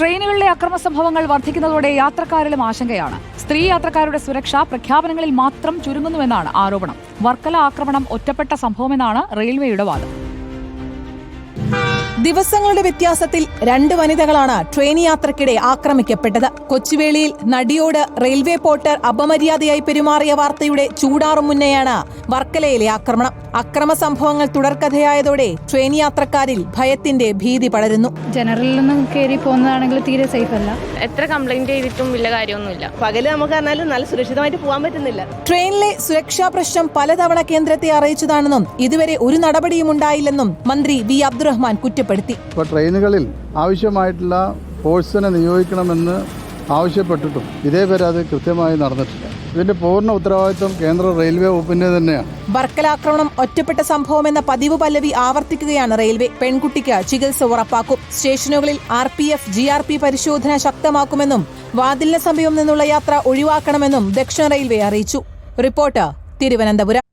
ട്രെയിനുകളിലെ അക്രമ സംഭവങ്ങൾ വർദ്ധിക്കുന്നതോടെ യാത്രക്കാരിലും ആശങ്കയാണ്. സ്ത്രീ യാത്രക്കാരുടെ സുരക്ഷ പ്രഖ്യാപനങ്ങളിൽ മാത്രം ചുരുങ്ങുന്നുവെന്നാണ് ആരോപണം. വർക്കല ആക്രമണം ഒറ്റപ്പെട്ട സംഭവമെന്നാണ് റെയിൽവേയുടെ വാദം. ദിവസങ്ങളുടെ വ്യത്യാസത്തിൽ രണ്ട് വനിതകളാണ് ട്രെയിൻ യാത്രക്കിടെ ആക്രമിക്കപ്പെട്ടത്. കൊച്ചുവേളിയിൽ നടിയോട് റെയിൽവേ പോർട്ടർ അപമര്യാദയായി പെരുമാറിയ വാർത്തയുടെ ചൂടാറും മുന്നെയാണ് വർക്കലയിലെ ആക്രമണം. അക്രമ സംഭവങ്ങൾ തുടർക്കഥയായതോടെ ട്രെയിൻ യാത്രക്കാരിൽ ഭയത്തിന്റെ ഭീതി പടരുന്നു. ജനറലിൽ നിന്നും കയറി പോകുന്നതാണെങ്കിൽ തീരെ സേഫ് അല്ല. എത്ര കംപ്ലൈന്റ് ചെയ്തിട്ടും വലിയ കാര്യമൊന്നുമില്ല. പകൽ നമുക്ക് പറഞ്ഞാലും നല്ല സുരക്ഷിതമായിട്ട് പോകാൻ പറ്റുന്നില്ല. ട്രെയിനിലെ സുരക്ഷാ പ്രശ്നം പലതവണ കേന്ദ്രത്തെ അറിയിച്ചതാണെന്നും ഇതുവരെ ഒരു നടപടിയും ഉണ്ടായില്ലെന്നും മന്ത്രി വി അബ്ദുറഹ്മാൻ കുറ്റപ്പെടുത്തി. ഇപ്പോൾ ട്രെയിനുകളിൽ ആവശ്യമായിട്ടുള്ള ഫോഴ്സിനെ നിയോഗിക്കണമെന്ന് ആവശ്യപ്പെട്ടിട്ടും ഇതേ അത് കൃത്യമായി നടന്നിട്ടില്ല. ഇതിന്റെ പൂർണ ഉത്തരവാദിത്വം കേന്ദ്ര റെയിൽവേ വകുപ്പിന്റെ തന്നെയാണ്. ബർക്കലാക്രമണം ഒറ്റപ്പെട്ട സംഭവമെന്ന പതിവ് പല്ലവി ആവർത്തിക്കുകയാണ് റെയിൽവേ. പെൺകുട്ടിക്ക് ചികിത്സ ഉറപ്പാക്കും. സ്റ്റേഷനുകളിൽ R P F G R P പരിശോധന ശക്തമാക്കുമെന്നും വാതിലിന് സമീപം നിന്നുള്ള യാത്ര ഒഴിവാക്കണമെന്നും ദക്ഷിണ റെയിൽവേ അറിയിച്ചു. റിപ്പോർട്ട് തിരുവനന്തപുരം.